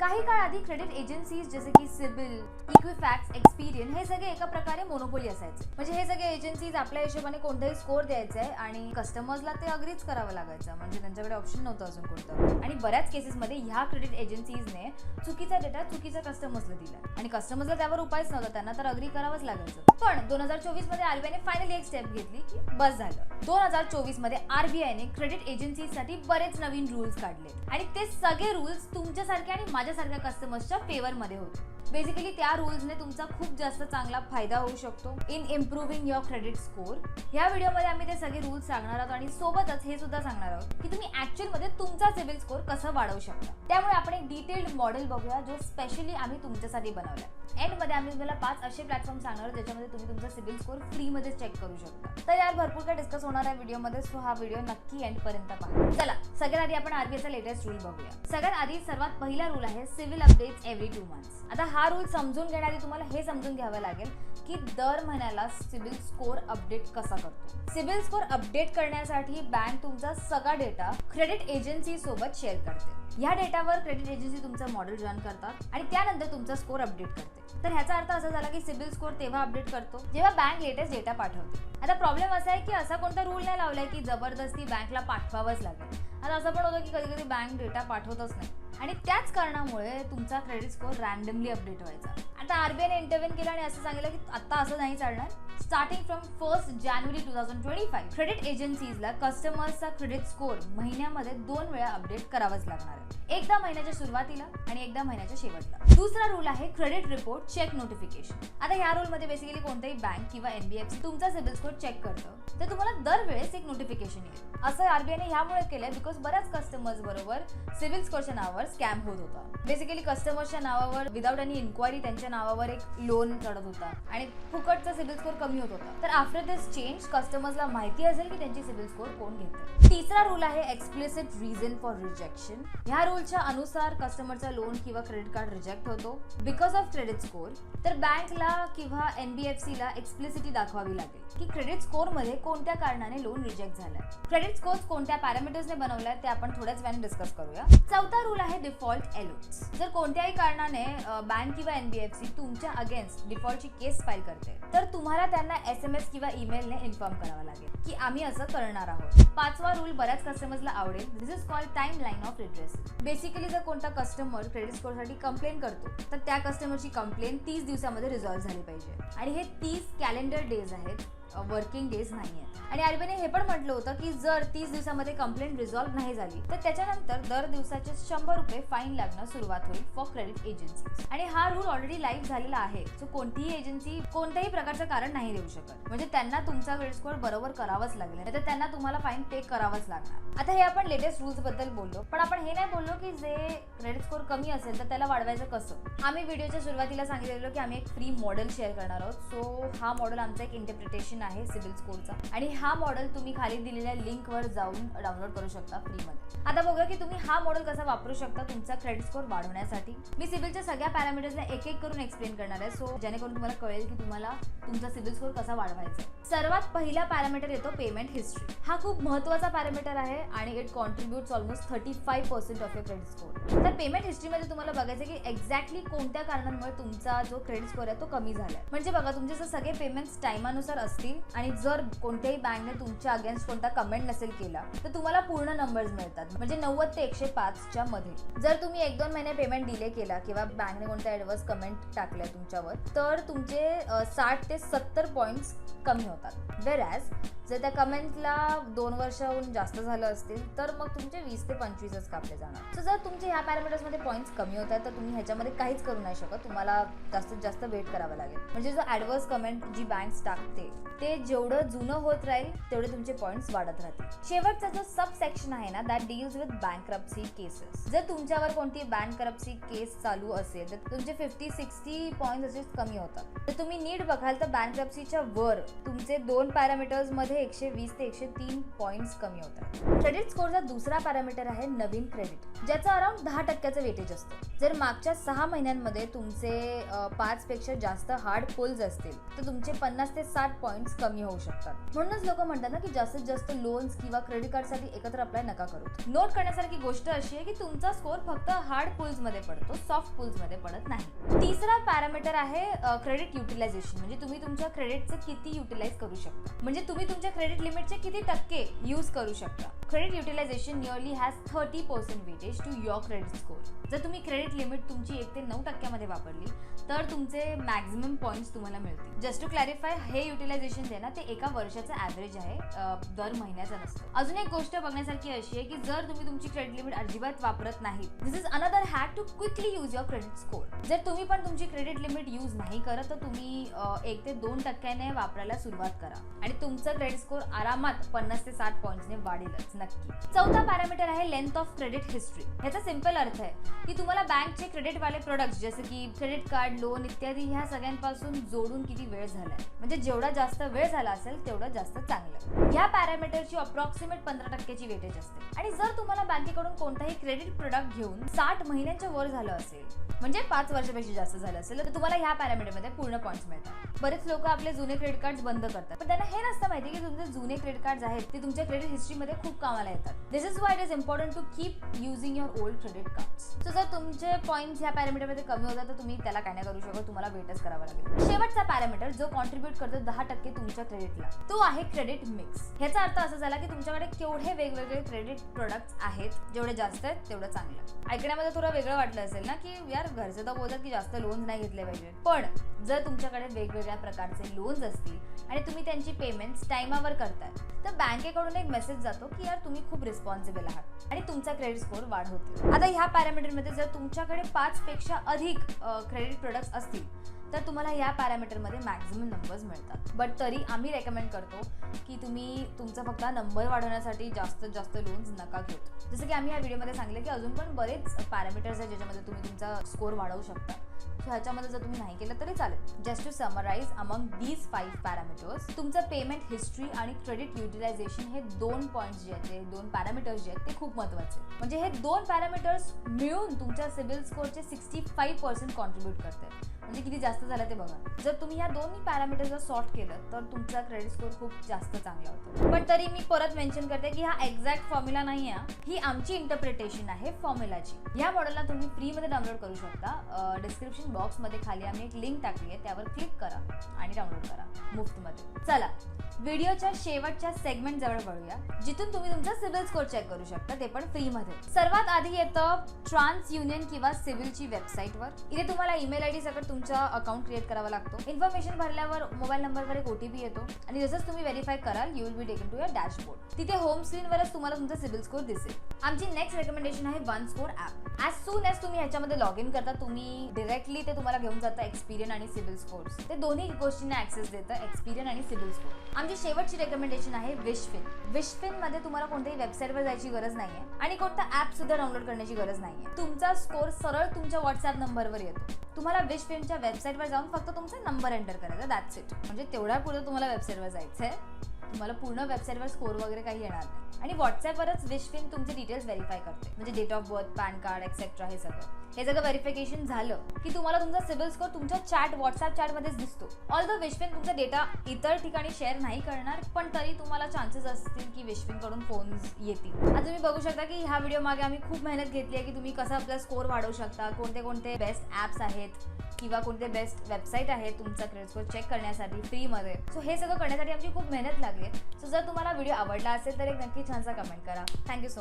काही काळ आधी क्रेडिट एजन्सीज जसे की सिबिल इक्विफॅक्स एक्सपिरियन हे सगळे एका प्रकारे मोनोपोली असायचे. म्हणजे हे सगळे एजन्सीज आपल्या हिशोबाने कोणताही स्कोर आहे आणि कस्टमर्सला ते अग्रीच करावं लागायचं. म्हणजे त्यांच्याकडे ऑप्शन नव्हतं अजून कोणतं. आणि बऱ्याच केसेसमध्ये ह्या क्रेडिट एजन्सीजने चुकीचा डेटा चुकीचा कस्टमर्सला दिला. आणि कस्टमर्सला त्यावर उपायच नव्हता. त्यांना तर अग्री करावंच लागायचं. पण दोन हजार चोवीसमध्ये आरबीआयने फायनली एक स्टेप घेतली की बस झालं. दोन हजार चोवीसमध्ये आरबीआयने क्रेडिट एजन्सीसाठी बरेच नवीन रूल्स काढले. आणि ते सगळे रूल्स तुमच्यासारखे आणि माझ्या माझ्यासारख्या कस्टमर्सच्या फेवरमध्ये होतो होते. बेसिकली त्या रूल्सने तुमचा खूप जास्त चांगला फायदा होऊ शकतो in improving your credit score या व्हिडिओमध्ये आम्ही ते सगळे रूल्स सांगणार आहोत आणि सोबतच हे सुद्धा सांगणार आहोत की तुम्ही ऍक्च्युअलमध्ये तुमचा सिबिल स्कोर कसं वाढवू शकता. त्यामुळे आपण एक डिटेल्ड मॉडेल बघूया जो स्पेशली आम्ही तुमच्यासाठी बनवला एंडमध्ये आम्ही तुम्हाला पाच असे प्लॅटफॉर्म सांगणार आहोत ज्याच्यामध्ये तुम्ही तुमचा सिबिल स्कोर फ्री मध्ये चेक करू शकता. तर यार भरपूर काय डिस्कस होणार आहे व्हिडिओमध्ये सो हा व्हिडिओ नक्की एंड पर्यंत पहा. चला सगळ्यात आधी आपण आरबीआयचा लेटेस्ट रूल बघूया. सगळ्यात आधी सर्वात पहिला रूल आहे CIBIL updates every two months आता हा रूल समजून घेण्याआधी तुम्हाला हे समजून घ्यावं लागेल की दर महिन्याला सिबिल स्कोर अपडेट कसा करतो. सिबिल स्कोर अपडेट करण्यासाठी बँक तुमचा सगळा डेटा क्रेडिट एजन्सी सोबत शेअर करते. या डेटावर क्रेडिट एजन्सी तुमचं मॉडेल जॉईन करतात आणि त्यानंतर तुमचा स्कोर अपडेट करते. तर ह्याचा अर्थ असा झाला की सिबिल स्कोर तेव्हा अपडेट करतो जेव्हा बँक लेटेस्ट डेटा पाठवते. आता प्रॉब्लेम असा आहे की असा कोणता रूल नाही लावलाय की जबरदस्ती बँकला पाठवावंच लागेल. आता असं पण होतं की कधी कधी बँक डेटा पाठवतच नाही. आणि त्याच कारणामुळे तुमचा क्रेडिट स्कोर रॅन्डमली अपडेट व्हायचा. आता आरबीआयने इंटरव्हेन केलं आणि असं सांगितलं की आता असं नाही चालणार. Starting from first January two thousand twenty five credit एजन्सीजला कस्टमर्सचा क्रेडिट स्कोर महिन्यामध्ये दोन वेळा अपडेट करावाच लागणार आहे. एकदा महिन्याच्या सुरुवातीला आणि एकदा महिन्याच्या शेवटला. दुसरा रूल आहे क्रेडिट रिपोर्ट चेक नोटिफिकेशन आता ह्या रूलमध्ये बेसिकली कोणत्याही बँक किंवा एनबीएफसी तुमचा सिबिल स्कोर चेक करतं. तर तुम्हाला दरवेळेस एक नोटिफिकेशन येईल. असं आरबीआयने यामुळे केलंय बिकॉज बऱ्याच कस्टमर्स बरोबर सिबिल स्कोरच्या नावावर स्कॅम होत होता. बेसिकली कस्टमर्सच्या नावावर विदाऊट एनी इन्क्वायरी त्यांच्या नावावर एक लोन चढत होता. आणि फुकटचा सिबिल स्कोर कमी होत होता. तर आफ्टर दिस चेंज कस्टमर्सला माहिती असेल की त्यांची सिबिल स्कोर कोण घेते तिसरा रूल आहे एक्सप्लिसिट रिझन फॉर रिजेक्शन ह्या रूलच्या अनुसार कस्टमरचा लोन किंवा क्रेडिट कार्ड रिजेक्ट होतो बिकॉज ऑफ क्रेडिट स्कोर तर बँकला किंवा एनबीएफसी ला एक्सप्लिसिटी दाखवावी लागेल की क्रेडिट स्कोरमध्ये कोणत्या कारणाने लोन रिजेक्ट झालाय. क्रेडिट स्कोर कोणत्या पॅरामीटर्सने बनवलाय ते आपण थोड्याच वेळाने डिस्कस करूया. चौथा रूल आहे डिफॉल्ट एलोट्स जर कोणत्याही कारणाने बँक किंवा एनबीएफसी तुमच्या अगेन्स्ट डिफॉल्टची केस फाईल करते तर तुम्हाला त्यांना एस एम एस किंवा ईमेलने इन्फॉर्म करावं लागेल की आम्ही असं करणार आहोत. पाचवा रूल बऱ्याच कस्टमर्सला आवडेल. This is called timeline of redress basically जर कोणता कस्टमर क्रेडिट स्कोरसाठी कंप्लेन करतो तर त्या कस्टमरची कंप्लेंट तीस दिवसामध्ये रिझॉल्व्ह झाली पाहिजे. आणि हे तीस कॅलेंडर डेज आहेत. वर्किंग डेज नाही आहेत आणि आरबीआयने हे पण म्हटलं होतं की जर तीस दिवसामध्ये कंप्लेंट रिझॉल्व्ह नाही झाली तर त्याच्यानंतर दर दिवसाचे शंभर रुपये फाईन लागणं सुरुवात होईल फॉर क्रेडिट एजन्सी आणि हा रूल ऑलरेडी लाईव्ह झालेला आहे सो कोणतीही एजन्सी कोणत्याही प्रकारचं कारण नाही देऊ शकत. म्हणजे त्यांना तुमचा क्रेडिट स्कोर बरोबर करावाच लागेल नाही तर त्यांना तुम्हाला फाईन पे करावाच लागणार. आता हे आपण लेटेस्ट रूल्सबद्दल बोललो पण आपण हे नाही बोललो की जे क्रेडिट स्कोर कमी असेल तर त्याला वाढवायचं कसं? आम्ही व्हिडिओच्या सुरुवातीला सांगितलेलो की आम्ही एक फ्री मॉडेल शेअर करणार आहोत. सो हा मॉडेल आमचा एक इंटरप्रिटेशन आहे सिबिल स्कोरचा. आणि हा मॉडेल तुम्ही खाली दिलेल्या लिंकवर जाऊन डाउनलोड करू शकता फ्रीमध्ये. आता बघूया की तुम्ही हा मॉडेल कसा वापरू शकता तुमचा क्रेडिट स्कोर वाढवण्यासाठी. मी सिबिलच्या सगळ्या पॅरामीटर्सला एक एक करून एक्सप्लेन करणार आहे. सो जेणेकरून तुम्हाला कळेल की तुम्हाला तुमचा सिबिल स्कोर कसा वाढवायचा सर्वात पहिला पॅरामीटर येतो पेमेंट हिस्ट्री हा खूप महत्त्वाचा पॅरामीटर आहे आणि it contributes almost thirty five percent of your credit score तर पेमेंट हिस्ट्रीमध्ये तुम्हाला बघायचं की एक्झॅक्टली कोणत्या कारणांमुळे तुमचा जो क्रेडिट स्कोर आहे तो कमी झाला म्हणजे बघा तुमचे जर सगळे पेमेंट्स टायमानुसार असतील आणि जर कोणत्याही बँकने तुमच्या अगेन्स्ट कोणता कमेंट नसेल केला तर तुम्हाला पूर्ण नंबर्स मिळतात. म्हणजे नव्वद ते एकशे पाचच्या मध्ये. जर तुम्ही एक दोन महिने पेमेंट डिले केला किंवा बँकने कोणत्या ऍडव्हर्स कमेंट टाकल्या तुमच्यावर तर तुमचे साठ ते सत्तर पॉईंट्स कमी होतात. वेर ॲज जर त्या कमेंटला दोन वर्षाहून जास्त झालं असतील तर मग तुमचे वीस ते पंचवीसच कापले जाणार. सो जर तुमचे ह्या पॅरामीटर्समध्ये पॉईंट्स कमी होत आहेत तर तुम्ही ह्याच्यामध्ये काहीच करू नाही शकत. तुम्हाला जास्तीत जास्त वेट करावं लागेल. म्हणजे जो ॲडव्हर्स कमेंट जी बँक्स टाकते ते जेवढं जुनं होत राहील तेवढे तुमचे पॉईंट्स वाढत राहतील. शेवटचा जो सब सेक्शन आहे ना that deals with bankruptcy cases जर तुमच्यावर कोणती बँक्रप्सी केस चालू असेल तर तुमचे फिफ्टी सिक्स्टी पॉईंट्स असे कमी होतात. तर तुम्ही नीट बघाल तर बँक्रप्सीच्या वर तुमचे दोन पॅरामीटर्समध्ये एकशे वीस ते एकशे तीन पॉईंट्स कमी होतात. क्रेडिट स्कोरचा दुसरा पॅरामीटर आहे नवीन क्रेडिट ज्याचा अराउंड दहा टक्क्याचं वेटेज असतं. जर मागच्या सहा महिन्यांमध्ये तुमचे पाच पेक्षा जास्त हार्ड पोल्स असतील तर तुमचे पन्नास ते साठ पॉईंट्स पेमेंट्स कमी होऊ शकतात. म्हणूनच लोक म्हणतात ना की जास्तीत जास्त लोन्स किंवा क्रेडिट कार्डसाठी एकत्र अप्लाय नका करू. नोट करण्यासारखी गोष्ट अशी आहे की तुमचा स्कोर फक्त हार्ड पुल्समध्ये पडतो सॉफ्ट पुल्समध्ये पडत नाही. तिसरा पॅरामीटर आहे क्रेडिट युटिलायझेशन म्हणजे तुम्ही तुमच्या क्रेडिटचे किती युटिलाइज करू शकता. म्हणजे तुम्ही तुमच्या क्रेडिट लिमिटचे किती टक्के यूज करू शकता. Credit utilization nearly has thirty percent weightage to your credit score जर तुम्ही क्रेडिट लिमिट तुमची एक ते नऊ टक्क्यामध्ये वापरली तर तुमचे मॅक्झिमम पॉईंट्स तुम्हाला मिळतील. जस्ट टू क्लॅरिफाय हे युटिलायझेशन जे आहे ना ते एका वर्षाचं ॲव्हरेज आहे दर महिन्याचं नसतं. अजून एक गोष्ट बघण्यासारखी अशी आहे की जर तुम्ही तुमची क्रेडिट लिमिट अजिबात वापरत नाही this is another hack to quickly use your credit score जर तुम्ही पण तुमची क्रेडिट लिमिट यूज नाही करत तर तुम्ही एक ते दोन टक्क्याने वापरायला सुरुवात करा. आणि तुमचा क्रेडिट स्कोर आरामात पन्नास ते साठ पॉईंट्सने वाढेलच नक्की. चौथा पॅरामीटर आहे लेंथ ऑफ क्रेडिट हिस्ट्री ह्याचा सिंपल अर्थ आहे की तुम्हाला बँकचे क्रेडिटवाले प्रोडक्ट्स जसे की क्रेडिट कार्ड लोन इत्यादी ह्या सगळ्यांपासून जोडून किती वेळ झालाय? म्हणजे जेवढा जास्त वेळ झाला असेल तेवढं जास्त चांगलं. ह्या पॅरामीटरची अप्रॉक्सिमेट पंधरा टक्क्याची वेटेज असते. आणि जर तुम्हाला बँकेकडून कोणताही क्रेडिट प्रोडक्ट घेऊन साठ महिन्यांच्या वर झालं असेल म्हणजे पाच वर्षापेक्षा जास्त झालं असेल तर तुम्हाला ह्या पॅरामीटरमध्ये पूर्ण पॉईंट्स मिळतात. बरेच लोक आपले जुने क्रेडिट कार्ड बंद करतात. पण त्यांना हे नसतं माहिती की तुमचे जुने क्रेडिट कार्ड आहेत ते तुमच्या क्रेडिट हिस्ट्रीमध्ये खूप कामाला येतात. This is why it is important to keep using your old credit card so जर तुमचे पॉईंट्स ह्या पॅरामीटरमध्ये कमी होतात तर तुम्ही त्याला काय नाही करू शकत तुम्हाला वेटच करावा लागेल. शेवटचा पॅरामीटर जो कॉन्ट्रीब्युट करतो दहा टक्के तुमच्या क्रेडिटला तो आहे क्रेडिट मिक्स ह्याचा अर्थ असा झाला की तुमच्याकडे केवढे वेगवेगळे क्रेडिट प्रोडक्ट्स आहेत जेवढे जास्त आहेत तेवढं चांगलं. ऐकण्यामध्ये थोडं वेगळं वाटलं असेल ना की यार घरचे तर बोलतात की जास्त लोन नाही घेतले पाहिजे. पण जर तुमच्याकडे वेगवेगळ्या प्रकारचे लोन्स असतील आणि तुम्ही त्यांची पेमेंट्स टायमावर करताय तर बँकेकडून एक मेसेज जातो की यार तुम्ही खूप रिस्पॉन्सिबल आहात आणि तुमचा क्रेडिट स्कोअर वाढवतो आता ह्या पॅरामीटरमध्ये जर तुमच्याकडे पाचपेक्षा अधिक क्रेडिट प्रोडक्ट्स असतील तर तुम्हाला या पॅरामीटरमध्ये मॅक्झिमम नंबर्स मिळतात. बट तरी आम्ही रेकमेंड करतो की तुम्ही तुमचा फक्त नंबर वाढवण्यासाठी जास्तीत जास्त लोन्स नका घेऊ. जसं की आम्ही या व्हिडिओमध्ये सांगितलं की अजून पण बरेच पॅरामीटर्स आहेत ज्याच्यामध्ये तुम्ही तुमचा स्कोर वाढवू शकता. सो ह्याच्यामध्ये जर तुम्ही नाही केलं तरी चालेल. Just to summarise among these five parameters तुमचं पेमेंट हिस्ट्री आणि क्रेडिट युटिलायझेशन हे दोन पॉईंट्स जे आहेत ते दोन पॅरामीटर्स जे आहेत ते खूप महत्त्वाचे म्हणजे हे दोन पॅरामीटर्स मिळून तुमच्या सिबिल स्कोअरचे सिक्स्टी फाईव्ह पर्सेंट कॉन्ट्रीब्यूट करते. म्हणजे किती जास्त झालं ते बघा. जर तुम्ही या दोन्ही पॅरामीटर्सला सॉर्ट केलं तर तुमचा क्रेडिट स्कोअर खूप जास्त चांगला होतो. पण तरी मी परत मेन्शन करते की हा एक्झॅक्ट फॉर्म्युला नाही आहे. ही आमची इंटरप्रिटेशन आहे फॉर्म्युलाची या मॉडेलला तुम्ही फ्रीमध्ये डाउनलोड करू शकता. डिस्क्रिप्शन बॉक्समध्ये खाली आम्ही एक लिंक टाकली आहे त्यावर क्लिक करा आणि डाउनलोड करा. मुफ्तमध्ये. चला व्हिडिओच्या शेवटच्या सेगमेंट जवळ वळूया. जिथून तुम्ही तुमचा सिबिल स्कोअर चेक करू शकता ते पण फ्रीमध्ये सर्वात आधी येतं ट्रान्स युनियन किंवा सिव्हिलची वेबसाईटवर इथे तुम्हाला ईमेल आय डी सकट तुमचा अकाउंट क्रिएट करावा लागतो. इन्फॉर्मेशन भरल्यावर मोबाईल नंबरवर एक ओटीपी येतो. आणि जसंच तुम्ही व्हेरीफाय कराल you will be taken to your dashboard तिथे होम स्क्रीनवरच तुम्हाला तुमचा सिबिल स्कोअर दिसेल. आमची नेक्स्ट रेकमेंडेशन आहे one score app as soon as तुम्ही ह्याच्यामध्ये लॉग इन करता तुम्ही डिरेक्टली ते तुम्हाला घेऊन जातं एक्सपिरियन आणि सिबिल स्कोर्स ते दोन्ही गोष्टींना ऍक्सेस देतं एक्सपिरियन आणि सिबिल स्कोर आमची शेवटची रेकमेंडेशन आहे विशफिन विशफिनमध्ये तुम्हाला कोणत्याही वेबसाईटवर जायची गरज नाहीये आणि कोणता ऍप सुद्धा डाउनलोड करण्याची गरज नाहीये. तुमचा स्कोर सरळ तुमच्या व्हॉट्सअप नंबरवर येतो. तुम्हाला विशफिनच्या वेबसाईटवर जाऊन फक्त तुमचा नंबर एंटर करायचा. दॅट्स इट म्हणजे तेवढ्या पुढे तुम्हाला वेबसाईटवर जायचं आहे तुम्हाला पूर्ण वेबसाईटवर स्कोर वगैरे काही येणार नाही. आणि व्हॉट्सअपवरच विशफिन तुमचे डिटेल्स व्हेरीफाय करते. म्हणजे date of birth PAN card etcetera हे सगळं. हे सगळं व्हेरिफिकेशन झालं की तुम्हाला तुमचा सिबिल स्कोर तुमच्या चॅट व्हॉट्सअप चॅटमध्येच दिसतो. ऑल द विश्विन तुमचा डेटा इतर ठिकाणी शेअर नाही करणार पण तरी तुम्हाला चान्सेस असतील की विशफिनकडून फोन येतील. आता तुम्ही बघू शकता की ह्या व्हिडिओ मागे आम्ही खूप मेहनत घेतली आहे की तुम्ही कसा आपला स्कोर वाढवू शकता कोणते कोणते बेस्ट ॲप्स आहेत किंवा कोणते बेस्ट वेबसाईट आहे तुमचा क्रेडिट स्कोर चेक करण्यासाठी फ्रीमध्ये सो हे सगळं करण्यासाठी आमची खूप मेहनत लागली सो जर तुम्हाला व्हिडिओ आवडला असेल तर एक नक्की छानसा कमेंट करा. Thank you so